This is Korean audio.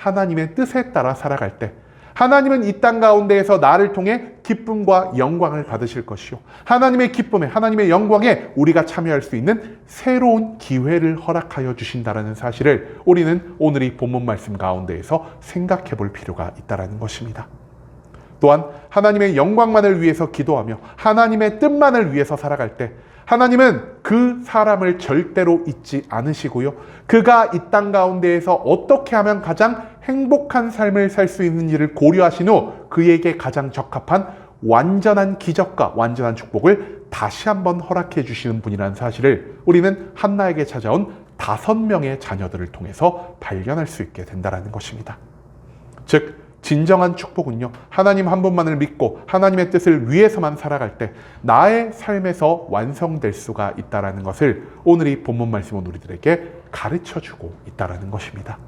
하나님의 뜻에 따라 살아갈 때 하나님은 이 땅 가운데에서 나를 통해 기쁨과 영광을 받으실 것이요. 하나님의 기쁨에, 하나님의 영광에 우리가 참여할 수 있는 새로운 기회를 허락하여 주신다라는 사실을 우리는 오늘 이 본문 말씀 가운데에서 생각해 볼 필요가 있다라는 것입니다. 또한 하나님의 영광만을 위해서 기도하며 하나님의 뜻만을 위해서 살아갈 때 하나님은 그 사람을 절대로 잊지 않으시고요. 그가 이 땅 가운데에서 어떻게 하면 가장 행복한 삶을 살 수 있는지를 고려하신 후 그에게 가장 적합한 완전한 기적과 완전한 축복을 다시 한번 허락해 주시는 분이라는 사실을 우리는 한나에게 찾아온 다섯 명의 자녀들을 통해서 발견할 수 있게 된다는 것입니다. 즉 진정한 축복은요 하나님 한 분만을 믿고 하나님의 뜻을 위해서만 살아갈 때 나의 삶에서 완성될 수가 있다라는 것을 오늘 이 본문 말씀은 우리들에게 가르쳐 주고 있다라는 것입니다.